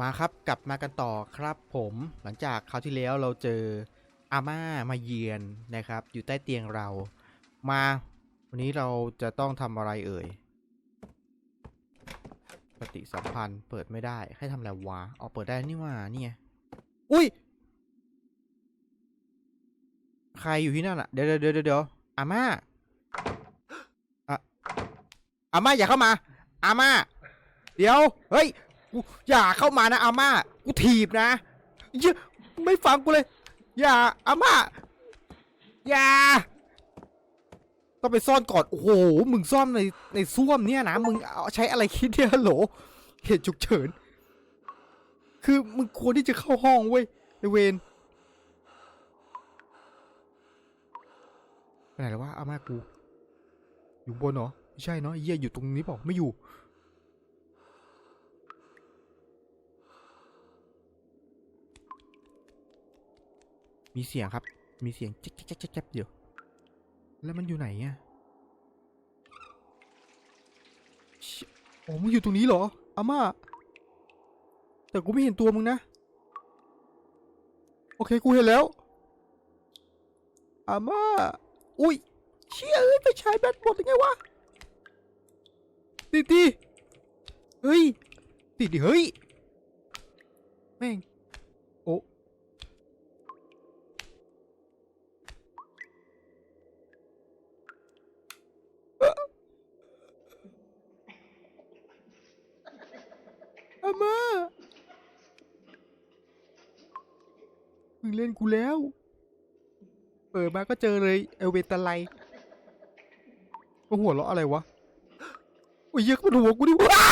มาครับกลับมากันต่อครับผมหลังจากคราวที่แล้วเราเจออาม่ามาเยือนนะครับ อยู่ใต้เตียงเรา มาวันนี้เราจะต้องทำอะไรเอ่ย ปฏิสัมพันธ์เปิดไม่ได้ให้ทำอะไรวะอ๋อเปิดได้นี่ว่านี่ไงอุ้ย ใครอยู่ที่นั่นอะเดี๋ยวเดี๋ยวเดี๋ยวเดี๋ยวอาม่าอะอาม่าอย่าเข้ามา อาม่า เดี๋ยว เฮ้ย กูอย่าเข้ามานะอาม่ากูถีบนะเหี้ยไม่ฟังกูเลย อย่าอาม่าอย่าต้องไปซ่อนก่อนโอ้โหมึงซ่อนในในซ่วมเนี่ยนะมึงเอาใช้อะไรคิดเนี่ยฮัลโหลเหตุฉุกเฉิน คือมึงควรที่จะเข้าห้องเว้ยไอเวนไปไหนแล้ววะอาม่ากู อยู่บนเหรอไม่ใช่เนาะเหี้ยอยู่ตรงนี้เปล่าไม่อยู่ มีเสียงครับ มีเสียงแจ๊กแจ๊กแจ๊กแจ๊กแจ๊กเดี๋ยวแล้วมันอยู่ไหนอะเชี่ยโอ้มึงอยู่ตรงนี้เหรออาม่า แต่กูไม่เห็นตัวมึงนะ โอเค กูเห็นแล้ว อาม่า อุ้ย เชี่ยเอ้ยไปใช้แบตหมดยังไงวะ ติดดิ เฮ้ย ติดดิ เฮ้ย แม่ง โอ้ อา ม่ามึงเล่นกูแล้ว เปิดมาก็เจอเลย เอลเวตาไลมาหัวเราะอะไรวะ โอ้ยเยอะมันหัวกูดิว้า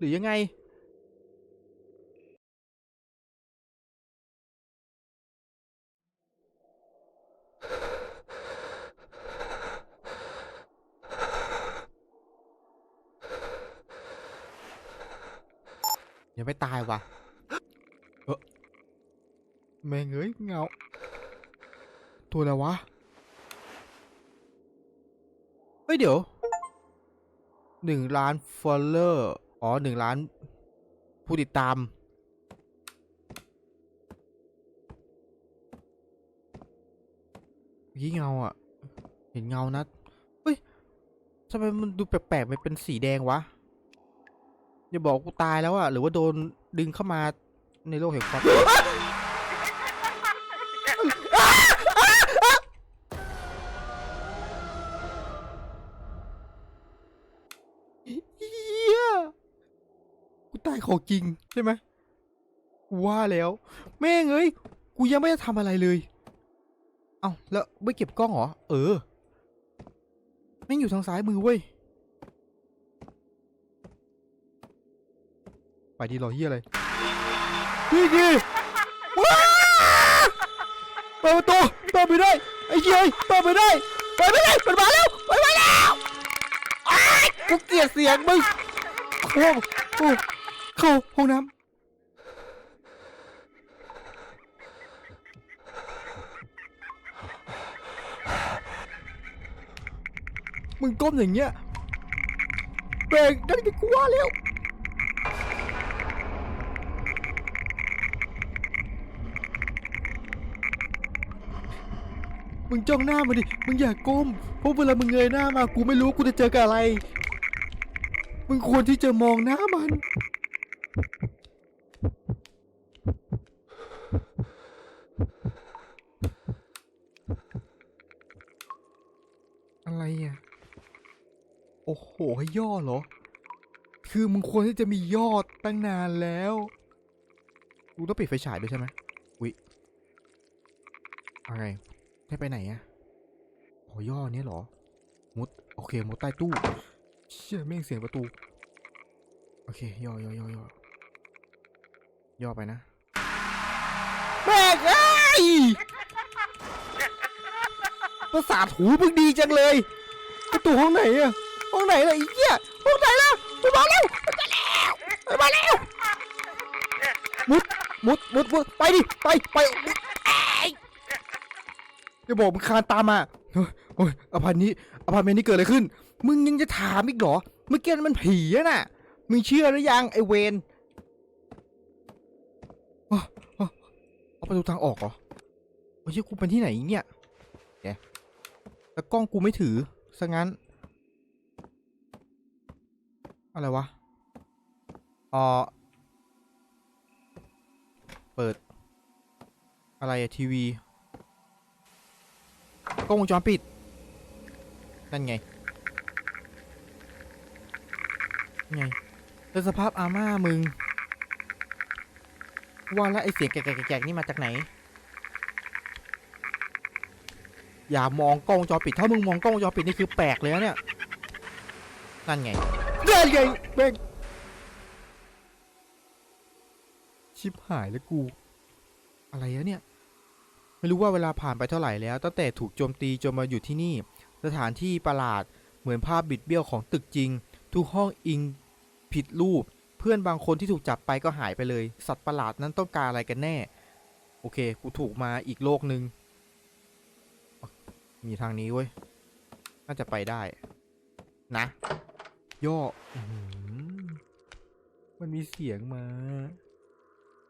หรือยังไงยังไม่ตายวะเออแม่งเอ้ยเงา ตัวอะไรวะ เฮ้ยเดี๋ยวหนึ่งล้านฟอลเลอร์ อ๋อหนึ่งล้าน ผู้ติดตาม ยี่เงาอะเห็นเงานะเฮ้ยทำไมมันดูแปลกๆมันเป็นสีแดงวะอย่าบอกกูตายแล้วอะหรือว่าโดนดึงเข้ามาในโลกแห่งความ กูตายของจริงใช่ไหมกูว่าแล้ว แม่งเอ้ยกูยังไม่ได้ทำอะไรเลย เอ้าแล้วไม่เก็บกล้องเหรอ เออแม่งอยู่ทางซ้ายมือเว้ย ไปดีรอเฮียอะไรพี่ดีว้าเปิดประตูเปิดไม่ได้ ไอ้เหี้ยเปิดไม่ได้เปิดไม่ได้มันมาแล้วมันมาแล้วอ้ายกูเกลียดเสียงมึงโอ้โอ้ เข้าห้องน้ำมึงก้มอย่างเงี้ยเบรกนั่นก็กลัวแล้วมึงจ้องหน้ามาดิ มึงอย่าก้ม เพราะเวลามึงเงยหน้ามา กูไม่รู้กูจะเจอกับอะไร มึงควรที่จะมองหน้ามัน อะไรอะ โอ้โห ให้ย่อเหรอ คือมึงควรที่จะมียอดตั้งนานแล้ว กูต้องปิดไฟฉายด้วยใช่ไหมอุ๊ยอะไรให้ไปไหนอะโอ้ย่อเนี้ยเหรอ มุด โอเค มุดใต้ตู้ เชี่ยแม่งเสียงประตู โอเค ย่อย่อย่อย่อย่อไปนะแม่งไอ้ประสาทหูมึงดีจังเลยประตูห้องไหนอะ ห้องไหนล่ะไอ้เหี้ยห้องไหนล่ะมันมาแล้วมันมาแล้วมันมาแล้วมุดมุดมุดมุดไปดิไปไปมุดเอ้ยจะบอกมึงคานตามมาโอ้ยโอ้ยอพาร์ตนี้อพาร์ตเมนต์นี้เกิดอะไรขึ้น มึงยังจะถามอีกเหรอเมื่อกี้มันผีอะน่ะมึงเชื่อหรือยังไอเวนอ๋ออ๋อเอาประตูทางออกเหรอโอ้ยเชี่ยกูเป็นที่ไหนอีกเนี่ยแกแต่กล้องกูไม่ถือซะงั้น อะไรวะเออเปิด อะไรอะทีวีกล้องวงจรปิด นั่นไง ไงแล้วสภาพอาม่ามึง ว่าแล้วไอเสียงแกกๆๆนี่มาจากไหน อย่ามองกล้องจรปิด ถ้ามึงมองกล้องจรปิดนี่คือแปลกเลยนะเนี่ย นั่นไง นั่นไงแม่งชิบหายแล้วกู อะไรอะเนี่ย ไม่รู้ว่าเวลาผ่านไปเท่าไหร่แล้ว ตั้งแต่ถูกโจมตีจนมาอยู่ที่นี่ สถานที่ประหลาด เหมือนภาพบิดเบี้ยวของตึกจริง ทุกห้องอิงผิดรูป เพื่อนบางคนที่ถูกจับไปก็หายไปเลย สัตว์ประหลาดนั้นต้องการอะไรกันแน่ โอเค กูถูกมาอีกโลกหนึ่งมีทางนี้เว้ย น่าจะไปได้ นะ ย่อมันมีเสียงมา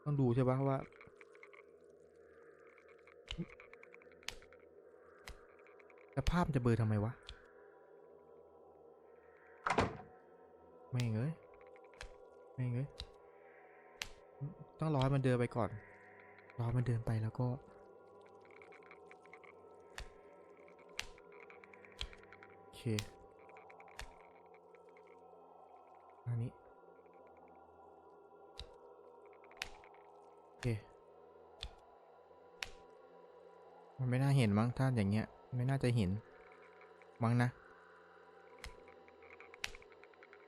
ต้องดูใช่ปะว่าแล้วภาพจะเบลอทำไมวะ ไม่เอ้ยไม่เอ้ยต้องรอให้มันเดินไปก่อน รอมันเดินไปแล้วก็โอเค อันนี้ โอเค มันไม่น่าเห็นมั้งถ้าอย่างเงี้ย ไม่น่าจะเห็น มั้งนะ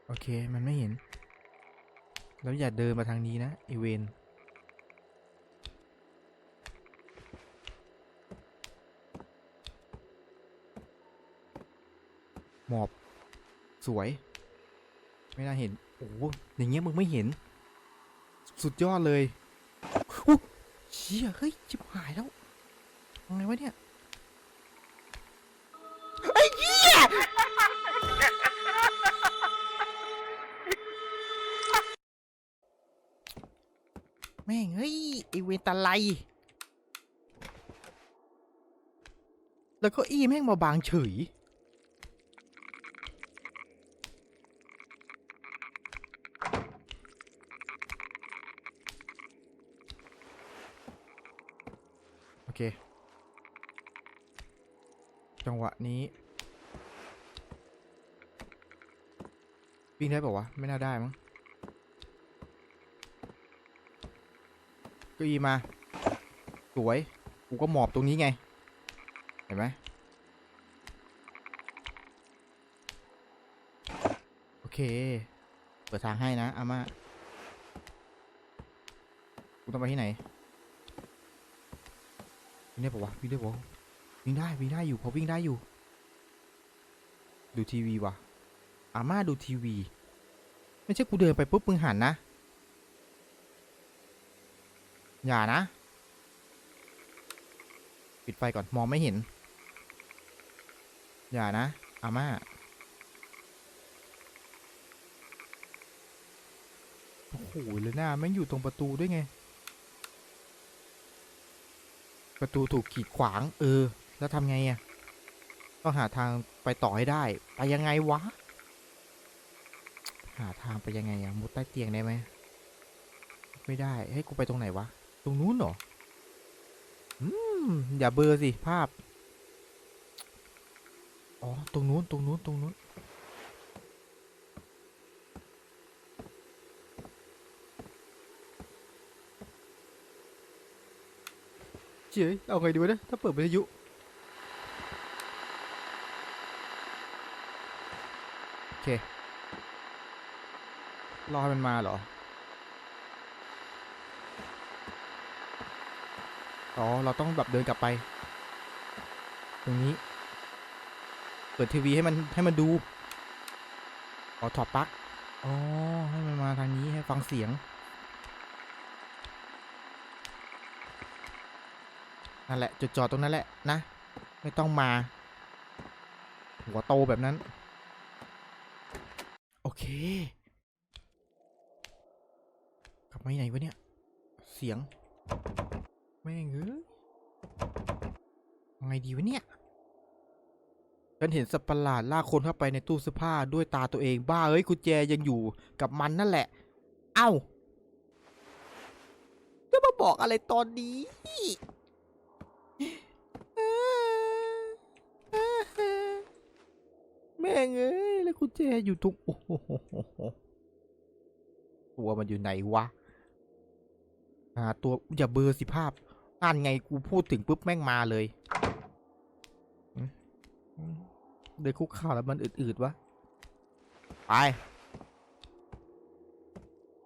โอเค มันไม่เห็น แล้วอย่าเดินมาทางนี้นะไอเวนหมอบ สวย ไม่น่าเห็น โอ้โหอย่างเงี้ยมึงไม่เห็น สุดยอดเลยอุ๊ยเชี่ยเฮ้ยชิบหายแล้วยังไงวะเนี่ยไอ้เหี้ยแม่งเฮ้ยไอเวนตาไลแล้วก็อี้แม่งมาบางเฉย เค จังหวะนี้วิ่งได้ป่าวะ ไม่น่าได้มั้งก็อีมา สวย กูก็หมอบตรงนี้ไง เห็นไหมโอเค เปิดทางให้นะอาม่ากูต้องไปที่ไหน ได้ปะวะวิ่งได้ปะวะวิ่งได้วิ่งได้อยู่พอวิ่งได้อยู่ ดูทีวีว่ะอาม่าดูทีวี ไม่ใช่กูเดินไปปุ๊บมึงหันนะ อย่านะ ปิดไฟก่อนมองไม่เห็น อย่านะอาม่าโอ้โหเลยหน้าแม่งอยู่ตรงประตูด้วยไง ประตูถูกขีดขวาง เออ แล้วทำไงอะต้องหาทางไปต่อให้ได้ ไปยังไงวะ หาทางไปยังไงอะมุดใต้เตียงได้ไหมไม่ได้ ให้กูไปตรงไหนวะ ตรงนู้นเหรออืมอย่าเบอร์สิภาพ อ๋อ ตรงนู้น ตรงนู้น ตรงนู้น เจ๋ยเอาไงดีวะเนี่ยถ้าเปิดวิทยุโอเครอให้มันมาเหรออ๋อเราต้องแบบเดินกลับไป ตรงนี้ เปิดทีวีให้มันให้มันดูอ๋อถอดปลั๊กอ๋อให้มันมาทางนี้ให้ฟังเสียง นั่นแหละจุดจอดตรงนั้นแหละนะ ไม่ต้องมา หัวโตแบบนั้น โอเค กลับมาไหนวะเนี่ย เสียงแม่งเอ้ยยังไงดีวะเนี่ยฉันเห็นสัตว์ประหลาดลากคนเข้าไปในตู้เสื้อผ้าด้วยตาตัวเองบ้าเอ้ยกุญแจยังอยู่กับมันนั่นแหละ เอ้าจะมาบอกอะไรตอนนี้ แม่งเอ้ยแล้วกุญแจอยู่ตรงโอ้โหตัวมันอยู่ไหนวะหาตัวอย่าเบอร์สิภาพนั่นไงกูพูดถึงปุ๊บแม่งมาเลยเดินคุกข่าวแล้วมันอืดๆวะไป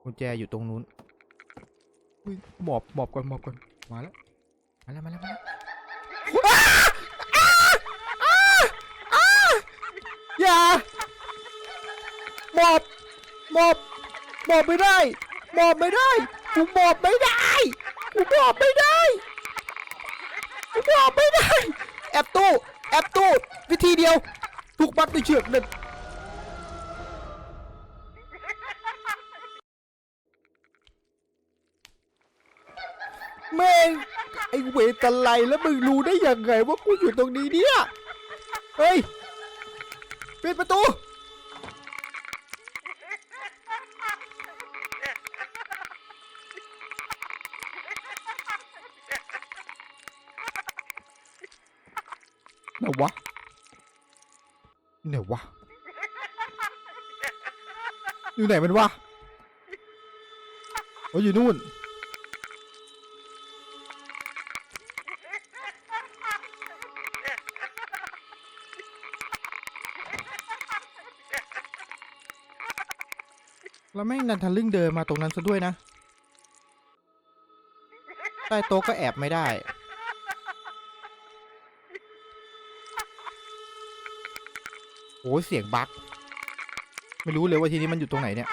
กุญแจอยู่ตรงนู้นหมอบหมอบก่อนหมอบก่อนมาแล้วมาแล้วมาแล้วมาแล้วอ้าอ้าอ้าอ้า อย่าหมอบหมอบหมอบไม่ได้หมอบไม่ได้กูหมอบไม่ได้กูหมอบไม่ได้กูหมอบไม่ได้ แอบตู้แอบตู้วิธีเดียวถูกมัดด้วยเชือกนั่นแม่งไอเวตาไลแล้วมึงรู้ได้ยังไงว่ากูอยู่ตรงนี้เนี่ย เฮ้ย ปิดประตู ไหนวะ ไหนวะ อยู่ไหนมันวะโอ้ยอยู่นู่น แล้วแม่งนันทะลึ่งเดินมาตรงนั้นซะด้วยนะ ใต้โต๊ะก็แอบไม่ได้ โอ้ยเสียงบั๊กไม่รู้เลยว่าทีนี้มันอยู่ตรงไหนเนี่ย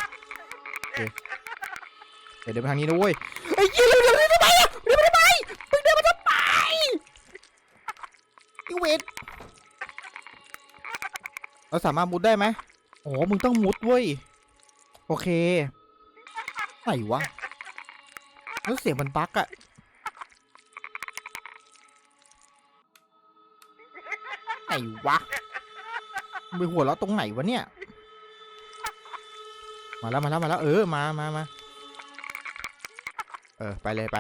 เดี๋ยวเดินไปทางนี้นะเว้ยไอ้ยี่เร็วเร็วเร็วทำไมอะเร็วทำไมมึงเดินมาทำไมอ้เวทเราสามารถมุดได้ไหมโอ้มึงต้องมุดเว้ย เคไหนวะแล้วเสียงมันบั๊กอะไหนวะมึงไปหัวเราะตรงไหนวะเนี่ย มาแล้วมาแล้วมาแล้ว เออมามามาเออ ไปเลยไป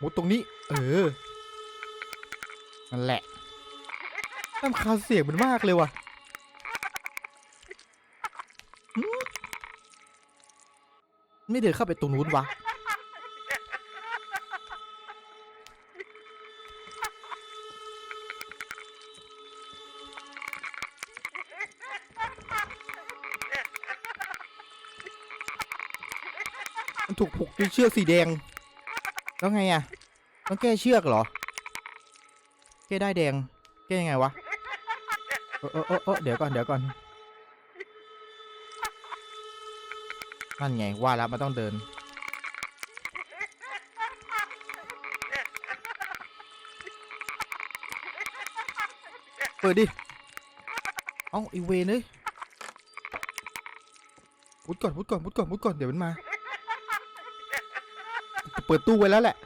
มุดตรงนี้ เออ นั่นแหละ น้ำคาเสียงมันมากเลยว่ะไม่เดินเข้าไปตรงนู้นวะมันถูกผูกด้วยเชือกสีแดง แล้วไงอะ ต้องแก้เชือกเหรอ แก้ได้แดง แก้ยังไงวะ เออเออเออเออเดี๋ยวก่อนเดี๋ยวก่อนนั่นไงว่าแล้วมันต้องเดิน เปิดดิ เอ้าไอเวนเลยมุดก่อนมุดก่อนมุดก่อนมุดก่อนเดี๋ยวมันมา เปิดตู้ไว้แล้วแหละ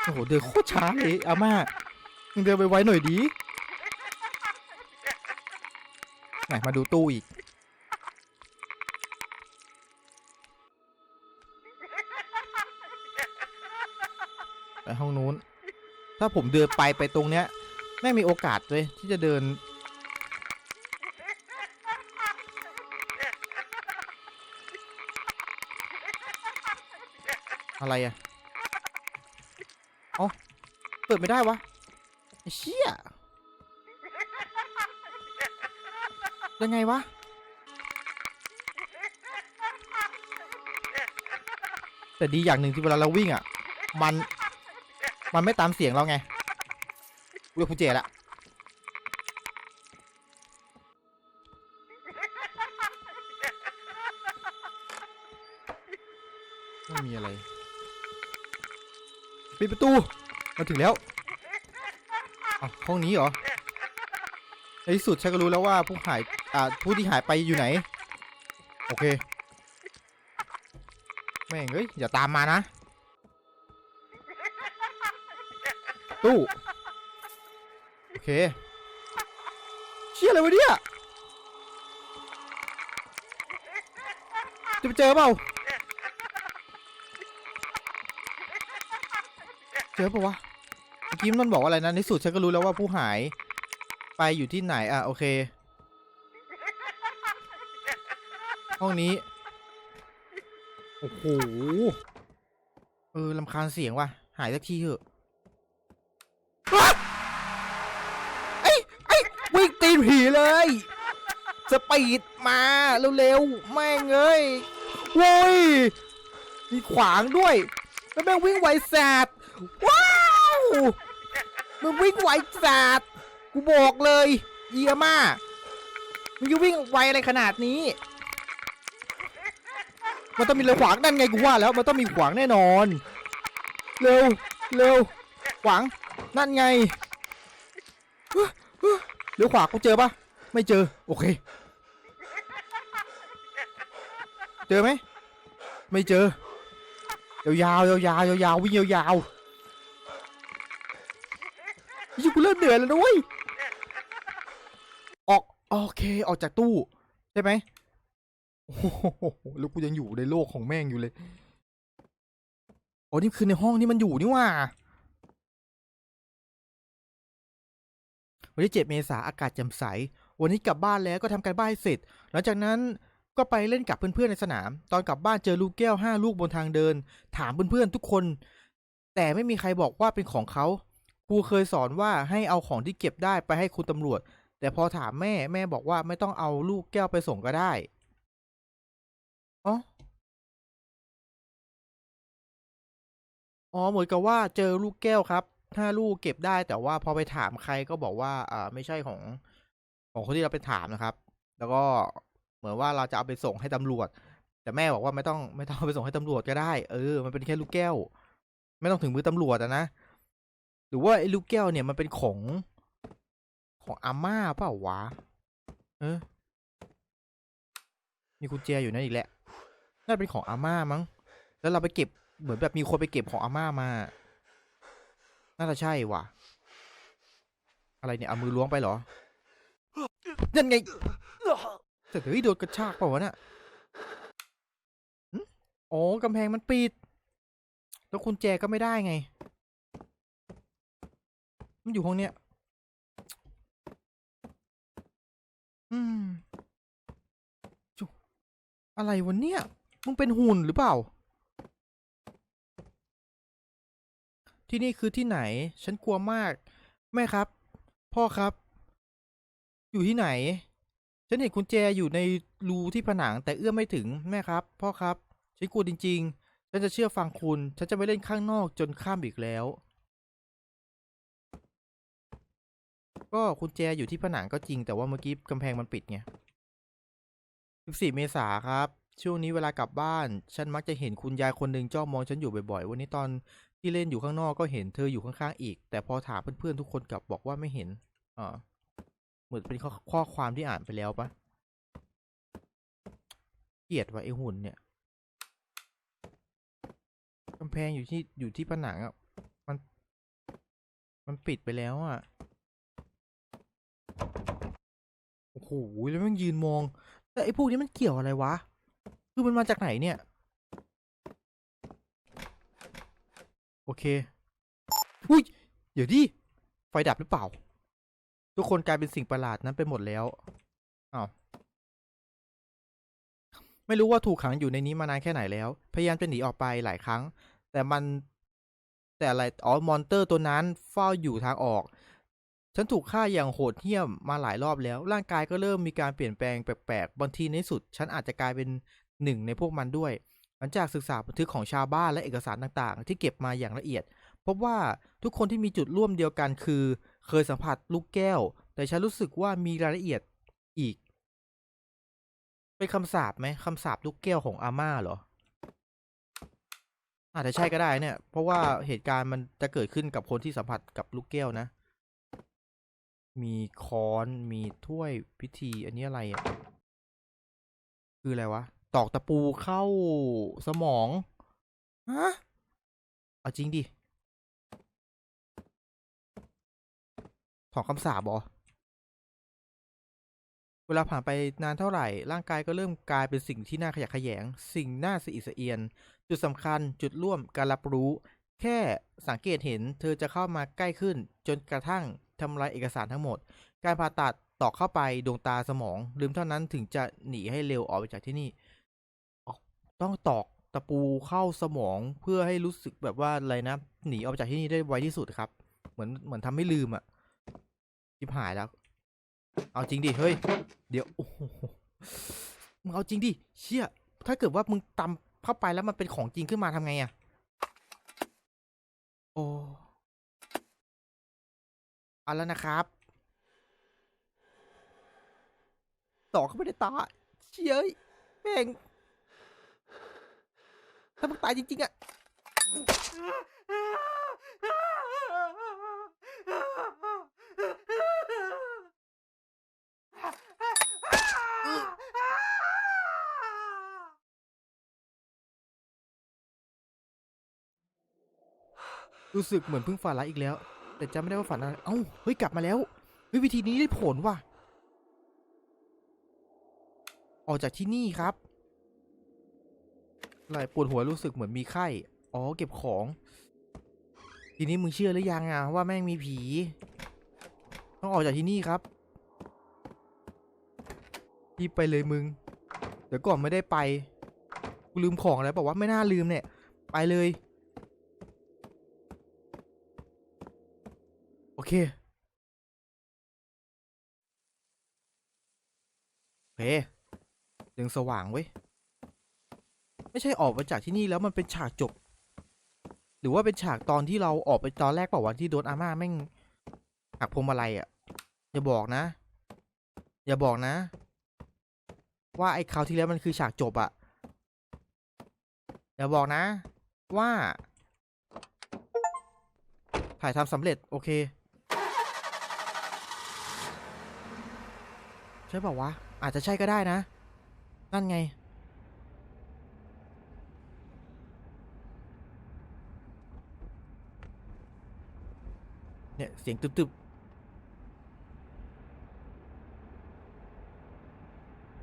โอ้โหเดินโคตรช้าเลยอาม่ามึงเดินไปไวๆหน่อยดี ไหนมาดูตู้อีก ไปห้องนู้น ถ้าผมเดินไปไปตรงเนี้ยไม่มีโอกาสเลยที่จะเดิน อะไรอะเอ๋อเปิดไม่ได้วะเชี่ย ป็นไงวะ แต่ดีอย่างหนึ่งที่เวลาเราวิ่งอะ มัน มันไม่ตามเสียงเราไงเรียกคุณเจละไม่มีอะไร ปิดประตู มาถึงแล้วห้องนี้เหรอ ในที่สุดฉันก็รู้แล้วว่าผู้หายอ่าผู้ที่หายไปอยู่ไหน โอเค แม่งเอ้ยอย่าตามมานะ ตู้ โอเค เชี่ยอะไรวะเนี่ย จะไปเจอเปล่า เจอปะวะเมื่อกี้มันบอกว่าอะไรนะในสุดฉันก็รู้แล้วว่าผู้หาย ไปอยู่ที่ไหน อะ โอเค ห้องนี้ โอ้โห เออลำคาญเสียงว่ะ หายสักทีเถอะว้าไอ้ไอ้วิ่งตีนผีเลย สปีดมา เร็วๆ แม่งเอ้ยโว้ย มีขวางด้วย แล้วแม่งวิ่งไวแสดว้าว มึงวิ่งไวแสด กูบอกเลยเอียมามึงจะวิ่งไวอะไรขนาดนี้ มันต้องมีเรือขวางนั่นไงกูว่าแล้วมันต้องมีขวางแน่นอน เร็วเร็วขวางนั่นไงเฮ้ยเฮ้ยเรือขวางกูเจอปะไม่เจอโอเค เจอไหมไม่เจอยาวๆยาวๆยาวๆวิ่งยาวๆยิ่กูเริ่มเหนื่อยแล้วนะเว้ย โอเค ออกจากตู้ ใช่ไหมโอ้โหแล้วกูยังอยู่ในโลกของแม่งอยู่เลยอ๋อนี่คือในห้องนี่มันอยู่นี่ว่าวันที่ 7 เมษาอากาศแจ่มใส วันนี้กลับบ้านแล้วก็ทำการบ้านให้เสร็จ หลังจากนั้นก็ไปเล่นกับเพื่อนๆในสนาม ตอนกลับบ้านเจอลูกแก้วห้าลูกบนทางเดิน ถามเพื่อนๆทุกคน แต่ไม่มีใครบอกว่าเป็นของเขาครูเคยสอนว่าให้เอาของที่เก็บได้ไปให้คุณตำรวจ แต่พอถามแม่แม่บอกว่าไม่ต้องเอาลูกแก้วไปส่งก็ได้อ๋ออ๋อเหมือนกับว่าเจอลูกแก้วครับห้าลูกเก็บได้แต่ว่าพอไปถามใครก็บอกว่าอ่าไม่ใช่ของของคนที่เราไปถามนะครับ แล้วก็เหมือนว่าเราจะเอาไปส่งให้ตำรวจ แต่แม่บอกว่าไม่ต้องไม่ต้องไปส่งให้ตำรวจก็ได้ เออ มันเป็นแค่ลูกแก้ว ไม่ต้องถึงมือตำรวจนะหรือว่าไอ้ลูกแก้วเนี่ยมันเป็นของ ของอาม่าเปล่าวะ เออมีกุญแจอยู่นั่นอีกแหละ น่าเป็นของอาม่ามั้ง แล้วเราไปเก็บ เหมือนแบบมีคนไปเก็บของอาม่ามา น่าจะใช่ว่ะ อะไรเนี่ย เอามือล้วงไปเหรอ นั่นไงแต่เฮ้ยโดนกระชากเปล่าวะเนี่ยหึอ๋อกำแพงมันปิด แล้วกุญแจก็ไม่ได้ไง มันอยู่ห้องเนี้ย อืมจุอะไรวะเนี่ย มึงเป็นหุ่นหรือเปล่า ที่นี่คือที่ไหน ฉันกลัวมาก แม่ครับ พ่อครับ อยู่ที่ไหน ฉันเห็นกุญแจอยู่ในรูที่ผนังแต่เอื้อมไม่ถึง แม่ครับ พ่อครับ ฉันกลัวจริง ๆ ฉันจะเชื่อฟังคุณ ฉันจะไม่เล่นข้างนอกจนข้ามอีกแล้ว ก็กุญแจอยู่ที่ผนังก็จริง แต่ว่าเมื่อกี้กำแพงมันปิดไง14 เมษาครับ ช่วงนี้เวลากลับบ้าน ฉันมักจะเห็นคุณยายคนหนึ่งจ้องมองฉันอยู่บ่อยๆ วันนี้ตอนที่เล่นอยู่ข้างนอกก็เห็นเธออยู่ข้างๆอีก แต่พอถามเพื่อนๆทุกคนกลับบอกว่าไม่เห็นอ่าเหมือนเป็นข้อข้อความที่อ่านไปแล้วปะเกลียดว่ะไอหุ่นเนี่ยกำแพงอยู่ที่อยู่ที่ผนังอะมัน มันปิดไปแล้วอะ โอ้โหแล้วมันยืนมอง แต่ไอ้พวกนี้มันเกี่ยวอะไรวะ คือมันมาจากไหนเนี่ย โอเค อุ้ย เดี๋ยวดิ ไฟดับหรือเปล่า ทุกคนกลายเป็นสิ่งประหลาดนั้นไปหมดแล้วอ้าวไม่รู้ว่าถูกขังอยู่ในนี้มานานแค่ไหนแล้ว พยายามจะหนีออกไปหลายครั้ง แต่มันแต่อะไร อ๋อ มอนเตอร์ตัวนั้นเฝ้าอยู่ทางออก ฉันถูกฆ่าอย่างโหดเหี้ยมมาหลายรอบแล้ว ร่างกายก็เริ่มมีการเปลี่ยนแปลงแปลกๆ บางทีในสุด ฉันอาจจะกลายเป็นหนึ่งในพวกมันด้วย หลังจากศึกษาบันทึกของชาวบ้านและเอกสารต่างๆ ที่เก็บมาอย่างละเอียด พบว่าทุกคนที่มีจุดร่วมเดียวกันคือ เคยสัมผัสลูกแก้ว แต่ฉันรู้สึกว่ามีรายละเอียดอีก เป็นคำสาปไหมคำสาปลูกแก้วของอาม่าเหรออาจจะใช่ก็ได้เนี่ย เพราะว่าเหตุการณ์มันจะเกิดขึ้นกับคนที่สัมผัสกับลูกแก้วนะ มีค้อนมีถ้วยพิธี อันนี้อะไรอะ คืออะไรวะ ตอกตะปูเข้าสมอง ฮะ เอาจริงดิถอนคำสาปเหรอเวลาผ่านไปนานเท่าไหร่ ร่างกายก็เริ่มกลายเป็นสิ่งที่น่าขยะแขยง สิ่งน่าสะอิดสะเอียน จุดสำคัญจุดร่วมการรับรู้ แค่สังเกตเห็น เธอจะเข้ามาใกล้ขึ้น จนกระทั่ง ทำลายเอกสารทั้งหมด การผ่าตัดตอกเข้าไปดวงตาสมองลืมเท่านั้นถึงจะหนีให้เร็วออกไปจากที่นี่ ต้องตอกตะปูเข้าสมองเพื่อให้รู้สึกแบบว่าอะไรนะหนีออกไปจากที่นี่ได้ไวที่สุดครับ เหมือนเหมือนทำให้ลืมอะชิบหายแล้ว เอาจริงดิเฮ้ยเดี๋ยวโอ้มึงเอาจริงดิเชี่ยถ้าเกิดว่ามึงตำเข้าไปแล้วมันเป็นของจริงขึ้นมาทำไงอะ โอ้ เอาแล้วนะครับต่อเข้าไปในตาเชี่ยเอ้ยแม่งถ้ามึงตายจริงๆอะรู้สึกเหมือนเพิ่งฝันร้ายอีกแล้ว แต่จำไม่ได้ว่าฝันอะไร เอ้า เฮ้ย กลับมาแล้วเฮ้ยวิธีนี้ได้ผลว่ะ ออกจากที่นี่ครับอะไรปวดหัวรู้สึกเหมือนมีไข้ อ๋อ เก็บของ ทีนี้มึงเชื่อหรือยังอะว่าแม่งมีผี ต้องออกจากที่นี่ครับรีบไปเลยมึง เดี๋ยวก่อนไม่ได้ไป กูลืมของอะไรบอกว่าไม่น่าลืมเนี่ย ไปเลย โอ เคโอเคยังสว่างเว้ย ไม่ใช่ออกมาจากที่นี่แล้วมันเป็นฉากจบ หรือว่าเป็นฉากตอนที่เราออกไปตอนแรกเปล่าวะที่โดนอาม่าแม่งหักพวงมาลัยอะ อย่าบอกนะ อย่าบอกนะ ว่าไอ้คราวที่แล้วมันคือฉากจบอะ อย่าบอกนะ ว่า ถ่ายทำสำเร็จ โอเค ช่เปล่าวะ อาจจะใช่ก็ได้นะ นั่นไง เนี่ย เสียงตึบๆ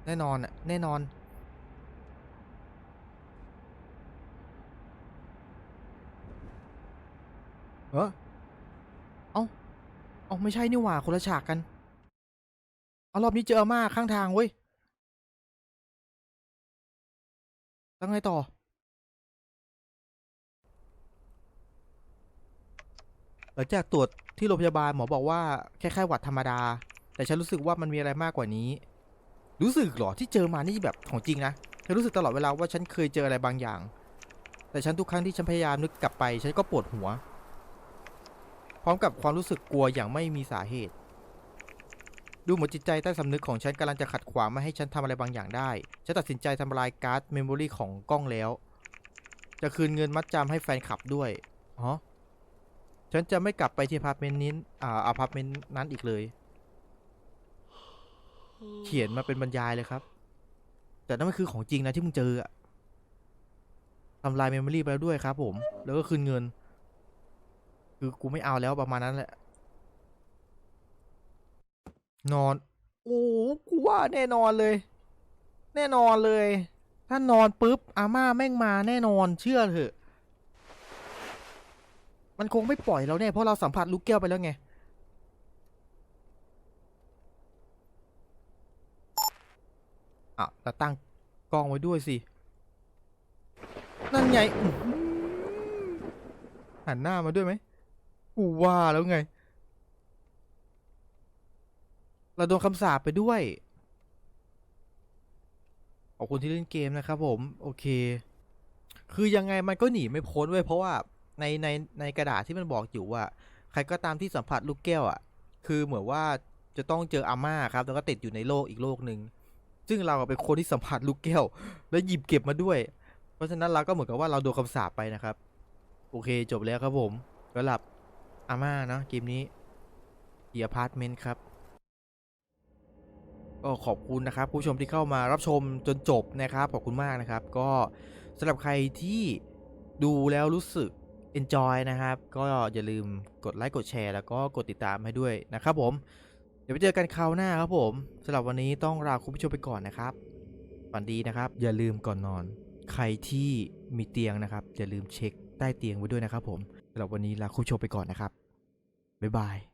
แน่นอนอะแน่นอน เออเอ้าเอาไม่ใช่นี่หว่าคนละฉากกัน เอารอบนี้เจออาม่าข้างทางเว้ยแล้วไงต่อ หลังจากตรวจที่โรงพยาบาลหมอบอกว่าแค่ไข้หวัดธรรมดา แต่ฉันรู้สึกว่ามันมีอะไรมากกว่านี้ รู้สึกเหรอที่เจอมานี่แบบของจริงนะฉันรู้สึกตลอดเวลาว่าฉันเคยเจออะไรบางอย่าง แต่ฉันทุกครั้งที่ฉันพยายามนึกกลับไป ฉันก็ปวดหัว พร้อมกับความรู้สึกกลัวอย่างไม่มีสาเหตุ ดูเหมือนจิตใจใต้สำนึกของฉันกำลังจะขัดขวางไม่ให้ฉันทำอะไรบางอย่างได้ ฉันตัดสินใจทำลายการ์ดเมมโมรีของกล้องแล้ว จะคืนเงินมัดจำให้แฟนคลับด้วยอ๋อฉันจะไม่กลับไปที่อพาร์ตเมนต์นี้อ่าอพาร์ตเมนต์นั้นอีกเลย เขียนมาเป็นบรรยายเลยครับ แต่นั่นมันคือของจริงนะที่มึงเจออะทำลายเมมโมรีไปแล้วด้วยครับ ผม แล้วก็คืนเงิน คือกูไม่เอาแล้วประมาณนั้นแหละ นอน โอ้โหกูว่าแน่นอนเลย แน่นอนเลย ถ้านอนปุ๊บ อาม่าแม่งมาแน่นอนเชื่อเถอะ มันคงไม่ปล่อยเราแน่เพราะเราสัมผัสลูกแก้วไปแล้วไงอะแล้วตั้งกล้องไว้ด้วยสิ นั่นไงอื้อหือหันหน้ามาด้วยไหมกูว่าแล้วไง เราโดนคำสาปไปด้วย ขอบคุณที่เล่นเกมนะครับผม โอเค คือยังไงมันก็หนีไม่พ้นเว้ยเพราะว่าในในในกระดาษที่มันบอกอยู่ว่า ใครก็ตามที่สัมผัสลูกแก้วอะ คือเหมือนว่าจะต้องเจออาม่าครับ แล้วก็ติดอยู่ในโลกอีกโลกหนึ่งซึ่งเราเป็นคนที่สัมผัสลูกแก้ว แล้วหยิบเก็บมาด้วย เพราะฉะนั้นเราก็เหมือนกับว่าเราโดนคำสาปไปนะครับ โอเคจบแล้วครับผมก็หลับอาม่าเนอะเกมนี้เกียพาร์ทเมนต์ครับ ก็ขอบคุณนะครับผู้ชมที่เข้ามารับชมจนจบนะครับขอบคุณมากนะครับ ก็สำหรับใครที่ดูแล้วรู้สึก enjoy นะครับ ก็อย่าลืมกดไลค์กดแชร์แล้วก็กดติดตามให้ด้วยนะครับผม เดี๋ยวไปเจอกันคราวหน้าครับผมสำหรับวันนี้ต้องลาคุณผู้ชมไปก่อนนะครับฝันดีนะครับ อย่าลืมก่อนนอน ใครที่มีเตียงนะครับอย่าลืมเช็คใต้เตียงไว้ด้วยนะครับผมสำหรับวันนี้ลาคุณผู้ชมไปก่อนนะครับบ๊ายบาย